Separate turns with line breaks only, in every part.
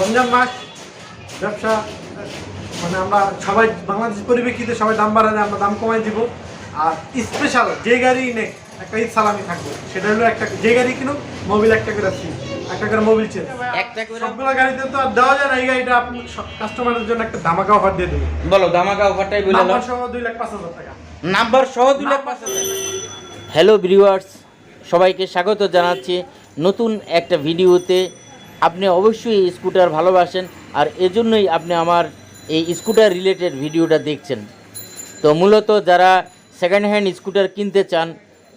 রমজান মাস ব্যবসা মানে আমরা সবাই বাংলাদেশ পরিপ্রেক্ষিতে সবাই দাম বাড়ালে আমরা দাম কমাই দিব। আর স্পেশাল যে গাড়ি নেই একটা ঈদ সালামি থাকবে। সেটা হলো একটা যে গাড়ি কিনুক মোবিল একটা করে ফ্রি একটা করে মোবিল চেঞ্জ
একটা করে
সবগুলো গাড়িতে তো আর দেওয়া যায় না এই গাড়িটা আপনি কাস্টমারের জন্য একটা ধামাকা অফার দিয়ে দেবেন।
বলো দামাকা অফারটাই বলে
নাম্বার সহ দুই লাখ পাঁচ হাজার টাকা।
নাম্বার সহ দুই লাখ পাঁচ হাজার হ্যালো ভিউয়ার্স সবাইকে স্বাগত জানাচ্ছি। নতুন একটা ভিডিওতে আপনি অবশ্যই এই স্কুটার ভালোবাসেন আর এজন্যই আপনি আমার এই স্কুটার রিলেটেড ভিডিওটা দেখছেন। তো মূলত যারা সেকেন্ড হ্যান্ড স্কুটার কিনতে চান,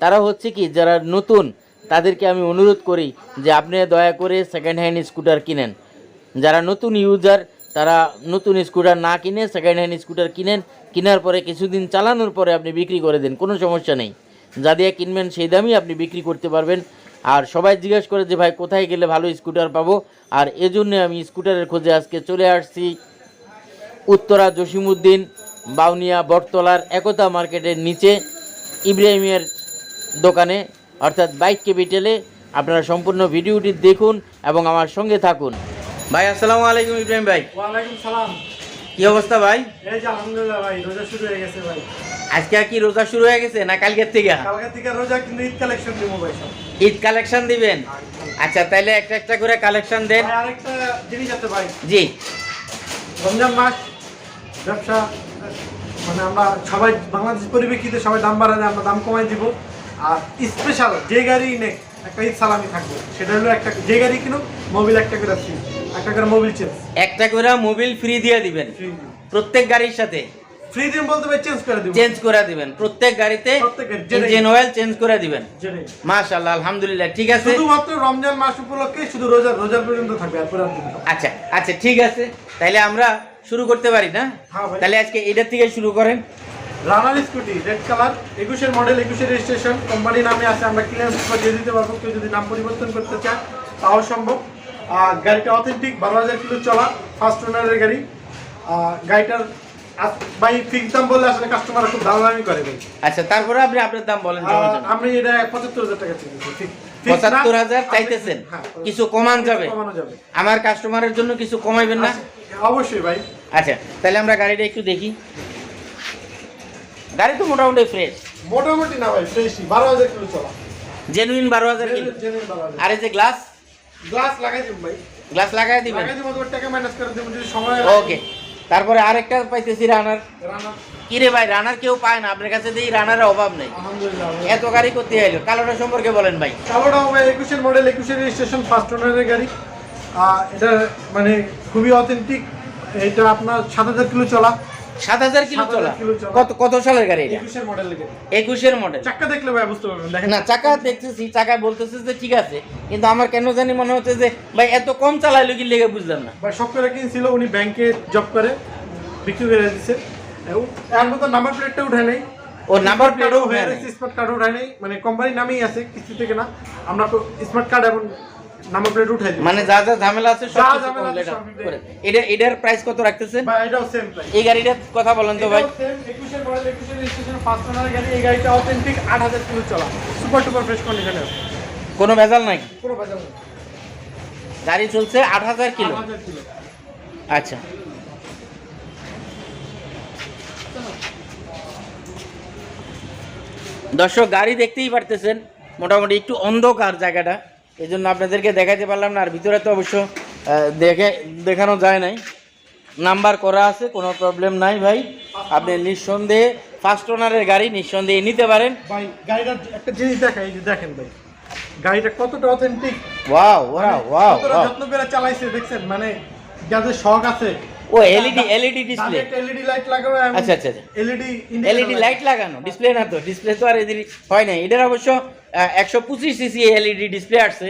তারা হচ্ছে কি, যারা নতুন, তাদেরকে আমি অনুরোধ করি যে আপনি দয়া করে সেকেন্ড হ্যান্ড স্কুটার কিনেন। যারা নতুন ইউজার তারা নতুন স্কুটার না কিনে সেকেন্ড হ্যান্ড স্কুটার কিনেন। কেনার পরে কিছুদিন চালানোর পরে আপনি বিক্রি করে দেন, কোনো সমস্যা নেই। যা দিয়ে কিনবেন, সেই দামই আপনি বিক্রি করতে পারবেন। আর সবাই জিজ্ঞেস করে যে ভাই কোথায় গেলে ভালো স্কুটার পাবো? আর এজন্য আমি স্কুটারের খোঁজে আজকে চলে আসছি উত্তরা জসিমুদ্দিন বাউনিয়া বটতলার একতা মার্কেটের নিচে ইব্রাহিমের দোকানে অর্থাৎ বাইক ক্যাপিটালে। আপনারা সম্পূর্ণ ভিডিওটি দেখুন এবং আমার সঙ্গে থাকুন। ভাই আসসালামু আলাইকুম ইব্রাহিম ভাই।
ওয়ালাইকুম সালাম।
কি অবস্থা ভাই?
এই যে আলহামদুলিল্লাহ ভাই রোজা শুরু হয়ে গেছে ভাই।
আজকে আর কি রোজা শুরু হয়ে গেছে না কালকের থেকে?
কালকে থেকে রোজা কিন্তু ঈদ কালেকশন দিব ভাই সব।
ঈদ কালেকশন দিবেন? আচ্ছা তাহলে একটা একটা করে কালেকশন দেন।
আরেকটা জিনিস আছে ভাই।
জি।
রমজান মাস ব্যবসা মানে আমরা সবাই বাংলাদেশ পরিপ্রেক্ষিতে সবাই দাম বাড়ালে আমরা দাম কমাই দিব। আর স্পেশাল যে গাড়ি নেই একটা ঈদ সালামি থাকবে। সেটা হলো একটা যে গাড়ি কিনুক মোবিল একটা করে ফ্রি একটা করে মোবিল চেঞ্জ
একটা করে মোবিল ফ্রি দিয়ে দিবেন। প্রত্যেক গাড়ির সাথে?
ফ্রি দিন বলতে ভাই চেঞ্জ করে দিব।
চেঞ্জ করে দিবেন। প্রত্যেক গাড়িতে
প্রত্যেক গাড়ি, যেটাই-
ইঞ্জিন অয়েল চেঞ্জ করে দিবেন। মাশাআল্লাহ আলহামদুলিল্লাহ ঠিক আছে?
শুধুমাত্র রমজান মাস উপলক্ষে শুধু রোজা পর্যন্ত থাকবে।
আচ্ছা আচ্ছা ঠিক আছে। তাইলে আমরা শুরু করতে পারি না?
হ্যাঁ
তাহলে আজকে এটার থেকে শুরু করেন।
রানার স্কুটি রেড কালার একুশের মডেল একুশের রেজিস্ট্রেশন কোম্পানি নামে আছে আমরা ক্লিয়ারেন্স পেপার দিয়ে দিতে পারব কেউ যদি নাম পরিবর্তন করতে চায় তাও সম্ভব। আর গাড়িটা অথেন্টিক বারো হাজার কিলো চলা ফার্স্ট ওনারের গাড়ি। গাড়িটার ভাই ফিক্স দাম বললে আসলে কাস্টমার খুব দামাদামি করে ভাই।
আচ্ছা তারপরে আপনি আপনার দাম বলেন।
আমি এটা পঁচাত্তর হাজার টাকা চাইছি
পঁচাত্তর হাজার চাইতেছেন?
হ্যাঁ,
কিছু কমান যাবে? আমার কাস্টমারের জন্য কিছু কমাইবেন না?
অবশ্যই ভাই।
আচ্ছা তাহলে আমরা গাড়িটা একটু দেখি। গাড়ি তো মোটামুটি ফ্রেশ
মোটামুটি না ভাই ফ্রেশই বারো হাজার কিলো চলা।
জেনুইন বারো হাজার কিলো। আর এই যে গ্লাস
গ্লাস লাগাই দিব ভাই।
গ্লাস লাগাই দিবেন?
টাকা মাইনাস করে দেবো যদি সময়
ওকে তারপরে আরেকটা পাইতেছি রানার।
রানা
কিরে ভাই রানার কেউ পায় না আপনার কাছে দেখি রানার অভাব নেই। এত গাড়ি করতে এলো কালোটা সম্পর্কে বলেন ভাই।
কালোটা ভাই একুশের মডেল একুশের রেজিস্ট্রেশন ফার্স্ট ওনারের গাড়ি। এটা মানে খুবই অথেন্টিক এটা আপনার সাত হাজার কিলো চলা।
সাত হাজার কিলো চলা। কত কত সালের গাড়ি এটা?
একুশের মডেলের
একুশের মডেল
চাক্কা দেখলে ভাই বুঝতে পারবেন
না চাকা দেখতেছি চাকা বলতেছে যে ঠিক আছে কিন্তু আমার কেন জানি মনে হচ্ছে যে ভাই এত কম চালাইলো কি লেগে বুঝলাম না।
ভাই সব করে কিনছিল উনি ব্যাংকে জব করে বিক্রি করে দিচ্ছে এখন তো নাম্বার প্লেটটা উঠে নেই।
ও নাম্বার প্লেটও
হয়ে গেছে স্মার্ট কার্ড উঠে নেই। মানে কোম্পানির নামেই আছে কিস্তি থেকে না। আমরা তো স্মার্ট কার্ড এখন নাম্বার প্লেট উঠাই দিই
মানে যা যা ঝামেলা আছে সব করে। এটা এটার প্রাইস কত রাখতেছেন?
বা এটাও সেম প্রাইস
এই গাড়িটার কথা বলেন তো ভাই।
একুশের মডেল একুশের রেজিস্ট্রেশন ফার্স্ট ওনার গাড়ি এই গাড়িটা অথেন্টিক আট হাজার কিলো চলা। সুপার টুপার ফ্রেশ কন্ডিশনে আছে
কোনো ভেজাল নাই?
কোনো
গাড়ি চলছে কিলো?
আট হাজার কিলো।
আচ্ছা। দর্শক গাড়ি দেখতেই পারতেছেন মোটামুটি একটু অন্ধকার জায়গাটা। এই জন্য আপনাদেরকে দেখাতে পারলাম না আর ভিতরে তো অবশ্য দেখে দেখানো যায় নাই। নাম্বার করা আছে কোনো প্রবলেম নাই ভাই। আপনি নিঃসন্দেহে ফার্স্ট ওনারের গাড়ি নিঃসন্দেহে নিতে পারেন।
ভাই গাড়িটার একটা জিনিস দেখা এই যে দেখেন ভাই। গাড়িটা কতটা অথেন্টিক
ওয়াও ওয়াও ওয়াও
যত্ন করে চালাইছে দেখছেন? মানে যাদের শখ আছে
ও LED LED display
LED light লাগানো
আচ্ছা আচ্ছা
এলইডি
এলইডি লাইট লাগানো। ডিসপ্লে না তো ডিসপ্লে তো আর এদের হয় না এটার অবশ্য একশো পঁচিশ সিসি এলইডি ডিসপ্লে আসছে।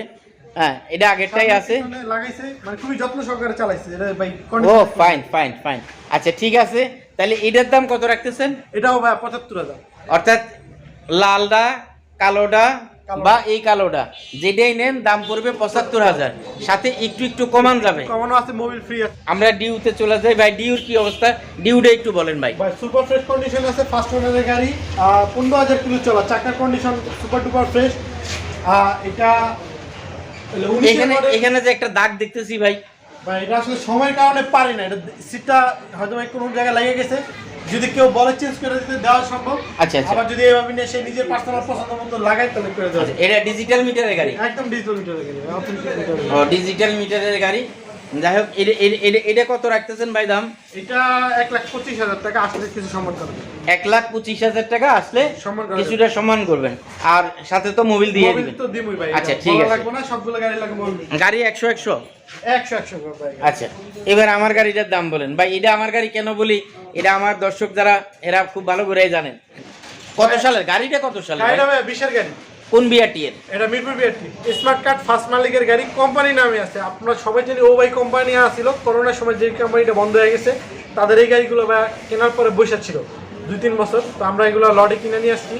হ্যাঁ এটা আগেরটাই আছে।
লাগাইছে মানে খুবই যত্ন সহকারে চালাইছে। এটা ভাই
ও ফাইন ফাইন ফাইন আচ্ছা ঠিক আছে। তাহলে এটার দাম কত রাখতেছেন?
এটাও পঁচাত্তর হাজার।
অর্থাৎ লালডা কালোডা
কালো।
বা এই কালোডা যেটাই নেন দাম পড়বে পঁচাত্তর হাজার। সাথে একটু একটু কমান যাবে।
কমানো আছে মোবিল ফ্রি আছে।
আমরা ডিউতে চলে যাই। ভাই ডিউর কি অবস্থা? ডিউটা একটু বলেন ভাই।
ভাই সুপার ফ্রেশ কন্ডিশন আছে ফার্স্ট ওনারের গাড়ি। পনেরো হাজার কিলো চলা। চাকার কন্ডিশন সুপার টুপার ফ্রেশ এটা হলো 19 এর
এখানে এখানে যে একটা দাগ দেখতেছি ভাই।
বা এটা আসলে সময়ের কারণে পারি না। এটা সিটটা হয়তো কোনো জায়গায় লেগে গেছে। যদি কেউ বলে চেঞ্জ করে দিতে দেওয়া সম্ভব
আচ্ছা, আচ্ছা।
আবার যদি এভাবে নিয়ে সে নিজের পার্সোনাল পছন্দ মতো লাগায় তাহলে করে দেওয়া
আচ্ছা, এটা ডিজিটাল মিটারের গাড়ি
একদম ডিজিটাল মিটারের
ও ডিজিটাল মিটারের গাড়ি যাই হোক এটা- কত রাখতেছেন ভাই দাম?
এটা এক লাখ পঁচিশ হাজার টাকা আসলে কিছু সম্মান করবে
এক লাখ পঁচিশ হাজার টাকা আসলে কিছুটা সম্মান করবেন। আর সাথে তো মোবিল দিয়ে দিবেন। আচ্ছা, ঠিক আছে।
গাড়ি
একশো একশো? আচ্ছা এবার আমার গাড়িটার দাম বলেন। ভাই এটা আমার গাড়ি কেন বলি? এটা আমার দর্শক যারা এরা খুব ভালো করেই জানেন। কত সালের? গাড়িটা কত সালের
বিশের গাড়ি।
কোন বিআরটি এর?
এটা Mirpur BRT smart card first মালিকের গাড়ি কোম্পানি নামে আছে। আপনারা সবাই জানি ও ভাই কোম্পানি আসছিল করোনার সময় যে কোম্পানিটা বন্ধ হয়ে গেছে তাদের এই গাড়িগুলো কেনার পরে বসে ছিল দুই তিন বছর। তো আমরা এগুলো লটে কিনে নিয়ে আসছি।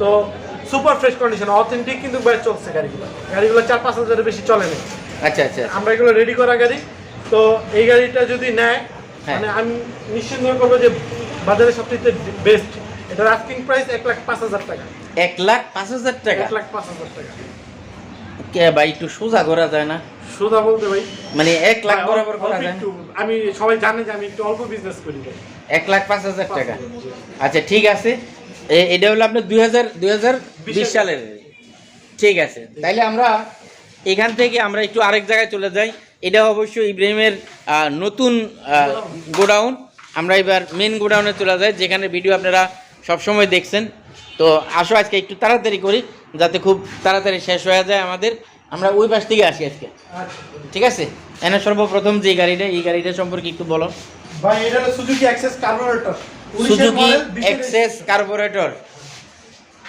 তো সুপার ফ্রেশ কন্ডিশন অথেন্টিক কিন্তু ভাই চলছে গাড়িগুলো। গাড়িগুলো চার পাঁচ হাজারের বেশি চলে না
আচ্ছা আচ্ছা
আমরা এগুলো রেডি করা গাড়ি। তো এই গাড়িটা যদি নেয়
হ্যাঁ।
মানে আমি নিশ্চিন্ত করব যে বাজারে সবচেয়ে বেস্ট এটার আস্কিং প্রাইস এক লাখ পাঁচ হাজার টাকা।
এক লাখ পাঁচ হাজার টাকা।
এক লাখ পাঁচ হাজার টাকা।
কে ভাই একটু সোজা করা যায় না?
সোজা বলতে ভাই
মানে এক লাখ বরাবর করা যায়?
আমি সবাই জানে যে আমি একটু অল্প বিজনেস করি ভাই।
এক লাখ পাঁচ হাজার টাকা। আচ্ছা ঠিক আছে। এটা হলো আপনার দুই হাজার দুই হাজার বিশ সালের। ঠিক আছে। তাইলে আমরা এখান থেকে আমরা একটু আরেক জায়গায় চলে যাই। এটা অবশ্যই ইব্রাহিমের নতুন গোডাউন। আমরা এবার মেন গোডাউনে চলে যাই যেখানে ভিডিও আপনারা সবসময় দেখছেন। তো আসো আজকে একটু তাড়াতাড়ি করি যাতে খুব তাড়াতাড়ি শেষ হয়ে যায় আমাদের। আমরা ওই পাশ থেকে আসি আজকে। ঠিক আছে? এনে সর্বপ্রথম যে গাড়িটা এই গাড়িটা সম্পর্কে একটু বলো।
ভাই এটা হলো Suzuki Access carburettor
Suzuki Access carburettor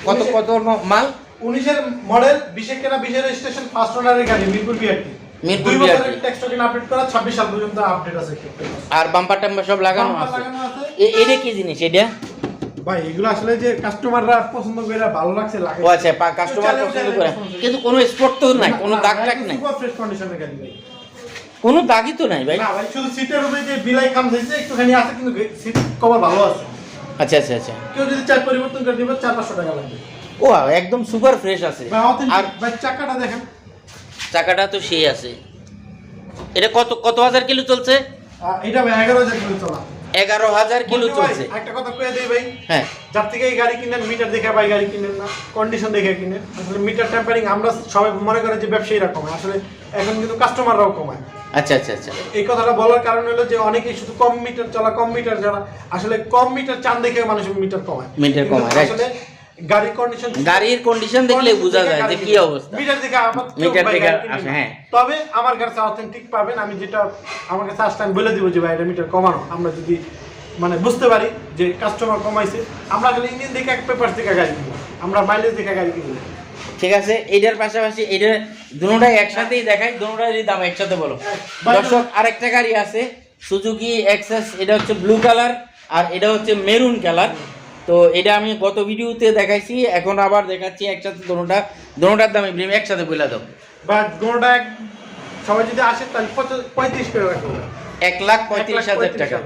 কত কত মাল?
উনিশের মডেল বিশে কেনা বিশের রেজিস্ট্রেশন ফার্স্ট ওনারের গাড়ি মিরপুর বিআরটি
মিরপুর
দুই
BRT
টোকেন আপডেট করা ছাব্বিশ সাল পর্যন্ত আপডেট আছে।
আর বাম্পার টাম্পার সব লাগানো আছে? এটা কি জিনিস এটা?
ভাই এগুলো আসলে যে কাস্টমাররা পছন্দ করে ভালো লাগছে লাগে।
ও আচ্ছা কাস্টমার পছন্দ করে। কিন্তু কোনো স্পট তো নাই কোনো দাগ টাগ নাই।
সুপার ফ্রেশ কন্ডিশনের গাড়ি ভাই।
কোনো দাগই তো নাই ভাই।
না ভাই শুধু সিটের উপরে যে বিলাই খাম হয়েছে একটুখানি আছে কিন্তু সিট কভার ভালো আছে।
আচ্ছা আচ্ছা আচ্ছা।
কেউ যদি চাই পরিবর্তন করে দিবে চার পাঁচশো টাকা লাগবে।
ও একদম সুপার ফ্রেশ আছে। আর
ভাই চাকাটা দেখেন।
চাকাটা তো সেই আছে। এটা কত কত হাজার কিলো চলছে?
এটা ভাই এগারো হাজার কিলো চলা।
এগারো হাজার কিলো চলছে।
একটা কথা কয়ে দিই ভাই।
হ্যাঁ।
যার থেকে এই গাড়ি কিনেন মিটার দেখে ভাই গাড়ি কিনেন না কন্ডিশন দেখে কিনেন। আসলে মিটার টেম্পারিং আমরা সবাই মনে করে যে ব্যবসায়ীরা কমায়। আসলে এখন কিন্তু কাস্টমাররাও কমায়।
আচ্ছা আচ্ছা আচ্ছা।
এই কথাটা বলার কারণ হলো যে অনেকেই শুধু কম মিটার চলা কম মিটার যারা আসলে কম মিটার চান দেখে মানুষ মিটার কমায়।
মিটার কমায়,
আসলে গাড়ির কন্ডিশন
গাড়ির কন্ডিশন দেখলে বোঝা যায় যে কি অবস্থা।
মিটার দেখে আমার
মিটার দেখে আসে, হ্যাঁ।
তবে আমার কাছে অথেন্টিক পাবেন। আমি যেটা আমার কাছে আসলে আমি বলে দিব যে ভাই এটা মিটার কমানো। আমরা যদি মানে বুঝতে পারি যে কাস্টমার কমাইছে আমরা খালি ইঞ্জিন দেখে এক পেপার থেকে গাড়ি কিনি আমরা মাইলেজ দেখে গাড়ি কিনি না।
ঠিক আছে এটার পাশাপাশি এটা দুটোটাই একসাথেই দেখাই দুটোটারই দাম একসাথে বলো।
ভাই,
দর্শক আরেকটা গাড়ি আছে সুজুকি এক্সেস এটা হচ্ছে ব্লু কালার আর এটা হচ্ছে মেরুন কালার তো এটা আমি গত ভিডিওতে দেখাইছি এখন আবার দেখাচ্ছি একসাথে দুটোটা দুটোটার দাম ইব্রাহিম একসাথে বলে দাও।
বা এক সবাই যদি আসে তাহলে পঁয়ত্রিশ করে রাখব
এক লাখ পঁয়ত্রিশ হাজার টাকা।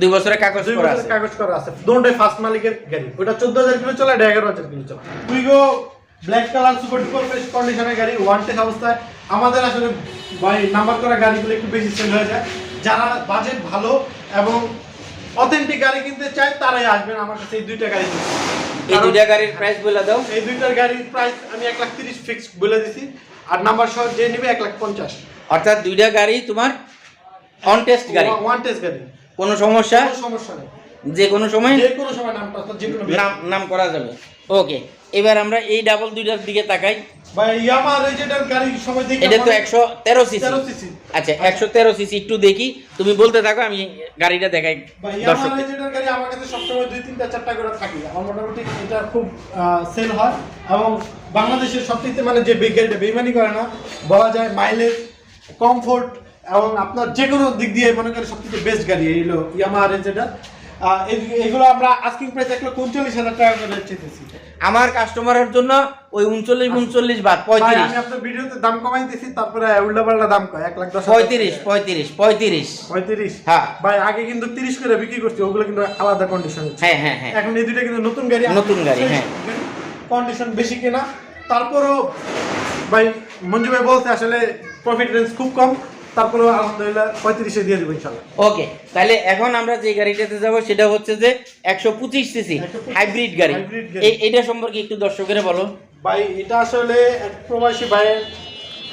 দুই বছরের কাগজ করা আছে।
কাগজ করা আছে। দুটোটাই ফার্স্ট মালিকের গাড়ি ওটা চোদ্দ হাজার কিলো চলে এটা এগারো হাজার কিলো চলে। Wego black colour super duper fresh কন্ডিশনের গাড়ি ওয়ান টেক অবস্থায়। আমাদের আসলে নাম্বার করা গাড়িগুলো একটু বেশি সেল হয়ে যায়। যারা বাজেট ভালো এবং অথেন্টিক গাড়ি কিনতে চাই তারাই আসবেন আমার কাছে এই দুইটা গাড়ি।
এই দুইটা গাড়ির প্রাইস বলে দাও।
এই দুইটার গাড়ির প্রাইস আমি এক লাখ তিরিশ ফিক্স বলে দিছি। আর নাম্বার সহ যে নেবে এক লাখ পঞ্চাশ।
অর্থাৎ দুইটা গাড়ি তোমার অন টেস্ট গাড়ি।
ওয়ান টেস্ট গাড়ি।
কোনো সমস্যা?
কোনো সমস্যা নেই।
যে কোনো সময়?
যে কোনো সময় নামটা যে কোনো
নাম নাম করা যাবে। ওকে এবার আমরা এই ডাবল দুইটার দিকে তাকাই। এটা তো একশো তেরো সিসি আচ্ছা একশো তেরো সিসি একটু দেখি। তুমি বলতে থাকো আমি গাড়িটা দেখাই
ভাই ইয়ামা
দর্শক
রেজেন্টার গাড়ি আমার কাছে সবসময় দুই তিনটা চারটা করে থাকে। আমার মোটামুটি এটা খুব সেল হয়। এবং বাংলাদেশের সবথেকে মানে যে গাড়িটা বেইমানি করে না বলা যায় মাইলেজ কমফোর্ট এবং আপনার যে কোনো দিক দিয়ে মনে করেন সবথেকে বেস্ট গাড়ি এই হলো ইয়ামা রেজেন্টার এগুলো আমরা আস্কিং প্রাইস এক লক্ষ উনচল্লিশ হাজার টাকা করে চেতেছি।
আমার কাস্টমারের জন্য ওই উনচল্লিশ উনচল্লিশ বাদ পঁয়ত্রিশ
আমি আপনার ভিডিওতে দাম কমাইতেছি তারপরে উল্টা পাল্টা দাম কয় এক লাখ দশ
পঁয়ত্রিশ পঁয়ত্রিশ পঁয়ত্রিশ।
পঁয়ত্রিশ?
হ্যাঁ।
ভাই আগে কিন্তু তিরিশ করে বিক্রি করছি ওগুলো কিন্তু আলাদা কন্ডিশন
হ্যাঁ হ্যাঁ হ্যাঁ।
এখন এই দুইটা কিন্তু নতুন গাড়ি
নতুন গাড়ি, হ্যাঁ।
কন্ডিশন বেশি কেনা। তারপরও ভাই মঞ্জু ভাই বলতে আসলে প্রফিট রেঞ্জ খুব কম। তারপরেও আলহামদুলিল্লাহ পঁয়ত্রিশে দিয়ে দেবো ইনশাল্লাহ।
ওকে তাহলে এখন আমরা যে গাড়িটাতে যাব সেটা হচ্ছে যে একশো পঁচিশ সিসি
125
হাইব্রিড গাড়ি। এটা সম্পর্কে একটু দর্শকেরা বলো।
ভাই এটা আসলে এক প্রবাসী ভাইয়ের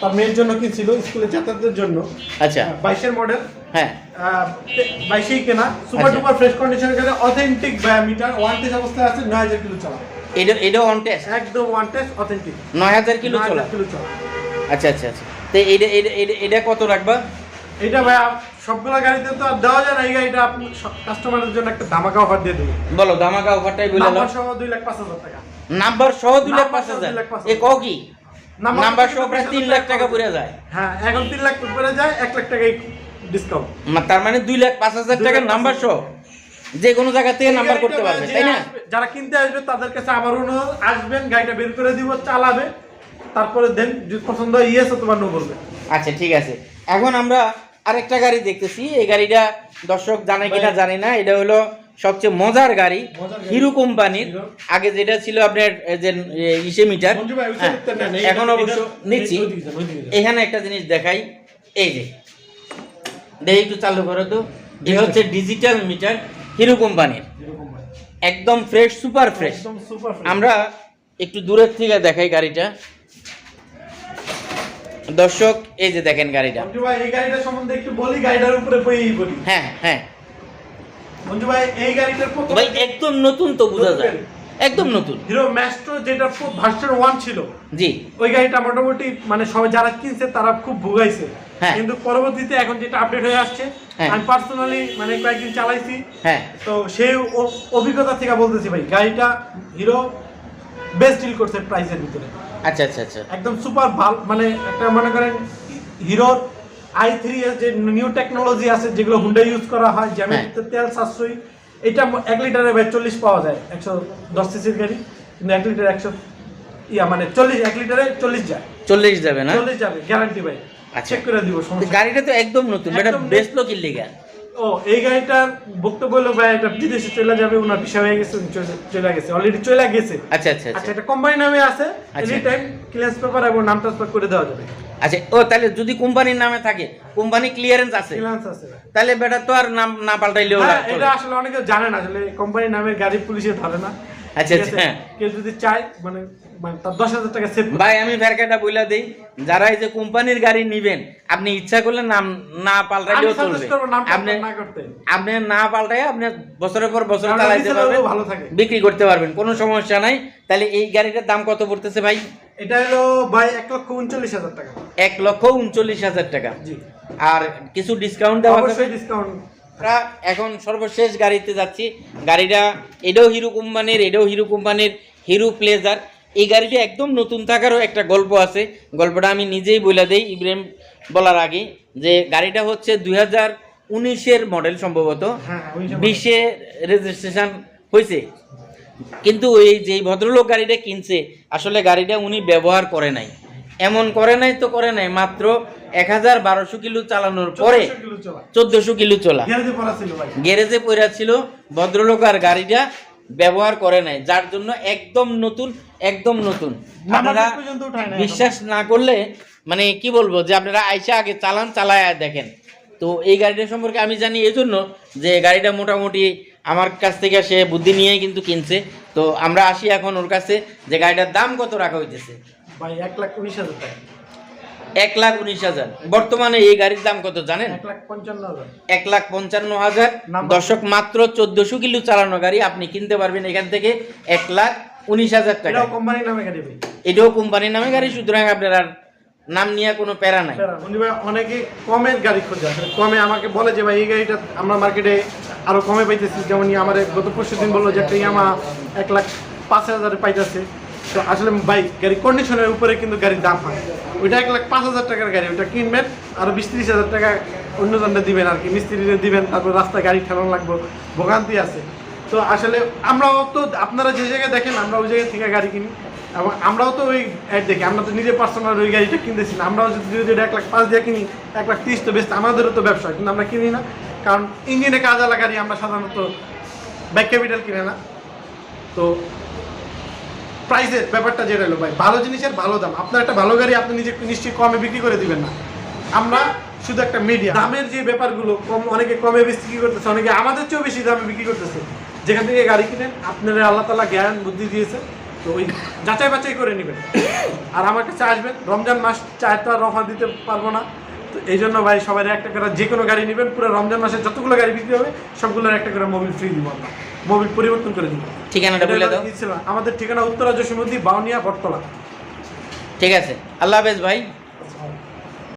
তার মেয়ের জন্য কিনছিল স্কুলে যাতায়াতের জন্য।
আচ্ছা।
বাইশের মডেল
হ্যাঁ।
বাইশেই কেনা। সুপার। ডুপার ফ্রেশ কন্ডিশনের কাছে অথেন্টিক মিটার ওয়ান টেস্ট অবস্থায় আছে নয় হাজার কিলো চলা।
এটা এটা অন টেস্ট
একদম ওয়ান টেস্ট অথেন্টিক
নয় হাজার কিলো চলা?
কিলো চলা।
আচ্ছা আচ্ছা আচ্ছা। তো এটা কত রাখবা?
এটা ভাই সবগুলা গাড়িতে তো আর দেওয়া যায় না এই গাড়িটা আপনি কাস্টমারের জন্য একটা ধামাকা অফার দিয়ে দেবেন
বলো দামাকা অফারটাই বলে
নাম্বার
দাও
সহ দুই লাখ পাঁচ হাজার টাকা।
নাম্বার সহ দুই লাখ পাঁচ হাজার? এ। কও কি?
নাম্বার সহ
প্রায় তিন লাখ টাকা পড়ে যায়।
হ্যাঁ এখন তিন লাখ উপরে যায় এক লাখ টাকাই ডিসকাউন্ট
তার মানে দুই লাখ পাঁচ হাজার টাকার নাম্বার। সহ? যে কোনো জায়গা থেকে নাম্বার করতে পারবে তাই না?
যারা কিনতে আসবে তাদের কাছে আবার অনুরোধ আসবেন গাড়িটা বের করে দিব চালাবে। তারপরে দেন যদি পছন্দ হয় ইয়েস অথবা নো বলবে।
আচ্ছা ঠিক আছে। এখন আমরা আরেকটা গাড়ি দেখতেছি। এই গাড়িটা দর্শক জানে কিনা জানি না। এটা হলো সবচেয়ে মজার গাড়ি হিরো কোম্পানির। আগে যেটা ছিল আপনার যে ইসে মিটার। হ্যাঁ, এখন অবশ্য নিচ্ছি। এখানে একটা জিনিস দেখাই। এই যে দেখি একটু চালু করো তো। এই হচ্ছে ডিজিটাল মিটার হিরো কোম্পানির। একদম ফ্রেশ সুপার ফ্রেশ আমরা একটু দূরের থেকে দেখাই গাড়িটা। দর্শক এই যে দেখেন গাড়িটা।
মঞ্জু ভাই এই গাড়িটা সম্বন্ধে একটু বলি গাড়িটার উপরে বইই বলি।
হ্যাঁ হ্যাঁ।
মঞ্জু ভাই এই গাড়িটার প্রথম
ভাই একদম নতুন তো বোঝা যায়। একদম নতুন।
হিরো ম্যাস্ট্রো যেটা ভার্সন ওয়ান ছিল।
জি।
ওই গাড়িটা মোটামুটি মানে সবাই যারা কিনছে তারা খুব ভোগাইছে।
হ্যাঁ।
কিন্তু পরবর্তীতে এখন যেটা আপডেট হয়ে আসছে
হ্যাঁ।
আমি পার্সোনালি মানে কয়েকদিন চালাইছি।
হ্যাঁ।
তো সেই অভিজ্ঞতা থেকে বলতেছি ভাই গাড়িটা হিরো বেস্ট ডিল করছে প্রাইসের ভিতরে।
আচ্ছা আচ্ছা আচ্ছা।
একদম সুপার ভালো মানে একটা মনে করেন হিরোর আই থ্রি যে নিউ টেকনোলজি আছে যেগুলো হুন্ডা ইউজ করা হয় যেমন
হ্যাঁ।
তেল সাশ্রয়ী এটা এক লিটারে ভাই চল্লিশ পাওয়া যায় একশো দশ সিসির গাড়ি। কিন্তু এক লিটার একশো ইয়া মানে চল্লিশ এক লিটারে চল্লিশ যায়।
চল্লিশ যাবে না?
চল্লিশ যাবে গ্যারান্টি ভাই।
আচ্ছা।
চেক করে দিব সমস্যা
গাড়িটা তো একদম নতুন এটা
একদম
বেস্ট লোক ইল্লিগা
ও এই গাড়িটার বক্তব্য হলো ভাই এটা বিদেশে চলে যাবে ওনার হয়ে গেছে চলে- গেছে অলরেডি চলে গেছে।
আচ্ছা আচ্ছা
আচ্ছা।
আচ্ছা
এটা কোম্পানি নামে আছে। এনি টাইম ক্লিয়ারেন্স পেপার এবং নাম ট্রান্সফার করে দেওয়া যাবে।
আচ্ছা ও তাহলে যদি কোম্পানির নামে থাকে কোম্পানি ক্লিয়ারেন্স আছে।
ক্লিয়ারেন্স আছে।
তাহলে বেটা তো আর নাম না পাল্টাইলেও
হ্যাঁ, এটা আসলে অনেকে জানে না আসলে কোম্পানির নামে গাড়ি পুলিশে ধরে না।
আচ্ছা, আচ্ছা।
কেউ যদি চায় মানে মানে তার দশ হাজার টাকা সেভ
ভাই আমি ফেরকাটা বইলা দেই যারা এই যে কোম্পানির গাড়ি নিবেন আপনি ইচ্ছা করলে নাম না পাল্টাইলেও চলবে। আপনি
না
আপনি না পাল্টাই আপনি বছরের পর বছর চালাইতে পারবেন
ভালো থাকে।
বিক্রি করতে পারবেন কোনো সমস্যা নাই। তাহলে এই গাড়িটার দাম কত পড়তেছে ভাই?
এটা হলো ভাই এক লক্ষ উনচল্লিশ হাজার টাকা।
এক লক্ষ উনচল্লিশ হাজার টাকা। আর কিছু ডিসকাউন্ট দেওয়া
অবশ্যই ডিসকাউন্ট
আমরা এখন সর্বশেষ গাড়িতে যাচ্ছি। গাড়িটা এটাও হিরো কোম্পানির এটাও হিরো কোম্পানির হিরো প্লেজার এই গাড়িটা একদম নতুন থাকারও একটা গল্প আছে। গল্পটা আমি নিজেই বলে দেই ইব্রাহিম বলার আগে যে গাড়িটা হচ্ছে দুই হাজার উনিশের মডেল সম্ভবত।
হ্যাঁ, 19 এর
বিশে রেজিস্ট্রেশন হয়েছে কিন্তু এই যে ভদ্রলোক গাড়িটা কিনছে আসলে গাড়িটা উনি ব্যবহার করে নাই। এমন করে নাই তো করে নাই মাত্র এক হাজার বারোশো কিলো চালানোর পরে
1400 কিলো চলা।
চোদ্দশো কিলো চলা।
গ্যারেজে পড়া ছিল
ভদ্রলোক আর গাড়িটা ব্যবহার করে নাই যার জন্য একদম নতুন একদম নতুন। আপনারা বিশ্বাস না করলে মানে কি বলব যে আপনারা আইসা আগে চালান চালায় দেখেন। তো এই গাড়িটা সম্পর্কে আমি জানি এই জন্য যে গাড়িটা মোটামুটি আমার কাছ থেকে সে বুদ্ধি নিয়েই কিন্তু কিনছে। তো আমরা আসি এখন ওর কাছে যে গাড়িটার দাম কত রাখা হইতেছে।
ভাই এক লাখ উনিশ হাজার টাকা।
এক লাখ উনিশ হাজার। বর্তমানে এই গাড়ির দাম কত জানেন?
এক লাখ পঞ্চান্ন হাজার।
দর্শক মাত্র চোদ্দশো কিলো চালানো গাড়ি আপনি কিনতে পারবেন এখান থেকে এক লাখ উনিশ হাজার টাকা।
এটাও কোম্পানির নামে গাড়ি
এটাও কোম্পানির নামে গাড়ি সুতরাং আপনার আর নাম নিয়ে কোনো প্যারা নাই।
অনেকে কমের গাড়ি খোঁজে কমে আমাকে বলে যে ভাই এই গাড়িটা আমরা মার্কেটে আরও কমে পাইতেছি। যেমন আমার গত পরশু দিন বলল যে একটা ইয়ামা এক লাখ পাঁচ হাজারে পাইতেছে। আসলে বাইক গাড়ি কন্ডিশনের উপরে কিন্তু গাড়ির দাম হয়। ওইটা এক লাখ পাঁচ হাজার টাকার গাড়ি, ওইটা কিনবেন, আরও বিশ ত্রিশ হাজার টাকা অন্য জনটা দিবেন আর কি। মিস্ত্রিরে দিবেন, তারপর রাস্তায় গাড়ি ঠেলানো লাগবে, ভোগান্তি আছে। তো আসলে আমরাও তো, আপনারা যে জায়গায় দেখেন, আমরা ওই জায়গা থেকে গাড়ি কিনি। এবং আমরাও তো ওই অ্যাড দেখি, আমরা তো নিজে পার্সোনাল ওই গাড়িটা কিনতেছি না। আমরাও যদি যদি এক লাখ পাঁচ দিয়ে কিনি, এক লাখ তিরিশ তো বেশ, আমাদেরও তো ব্যবসা, কিন্তু আমরা কিনি না। কারণ ইঞ্জিনে কাজ আলা গাড়ি, আমরা সাধারণত ব্যাক ক্যাপিটাল কিনে না। তো প্রাইসের ব্যাপারটা যেটা হলো ভাই, ভালো জিনিসের ভালো দাম। আপনার একটা ভালো গাড়ি আপনি নিজে নিশ্চয়ই কমে বিক্রি করে দিবেন না। আমরা শুধু একটা মিডিয়া দামের যে ব্যাপারগুলো, কম অনেকে কমে বিক্রি করতেছে, অনেকে আমাদের চেয়েও বেশি দামে বিক্রি করতেছে। যেখান থেকে গাড়ি কিনেন, আপনারা আল্লাহ তালা জ্ঞান, বুদ্ধি দিয়েছে তো ওই যাচাই বাছাই করে নেবেন। আর আমার কাছে আসবেন, রমজান মাস আর অফার দিতে পারব না। এই জন্য ভাই সবাই একটা করে যে কোনো গাড়ি নেবেন পুরো রমজান মাসে যতগুলো গাড়ি বিক্রি হবে সবগুলোর একটা করে মোবিল ফ্রি দিব আমরা। মোবিল পরিবর্তন করে দিব।
ঠিকানাটা বলে দাও।
আমাদের ঠিকানা উত্তরা জসীমুদ্দি বাউনিয়া বটতলা।
ঠিক আছে। আল্লাহ হাফেজ ভাই।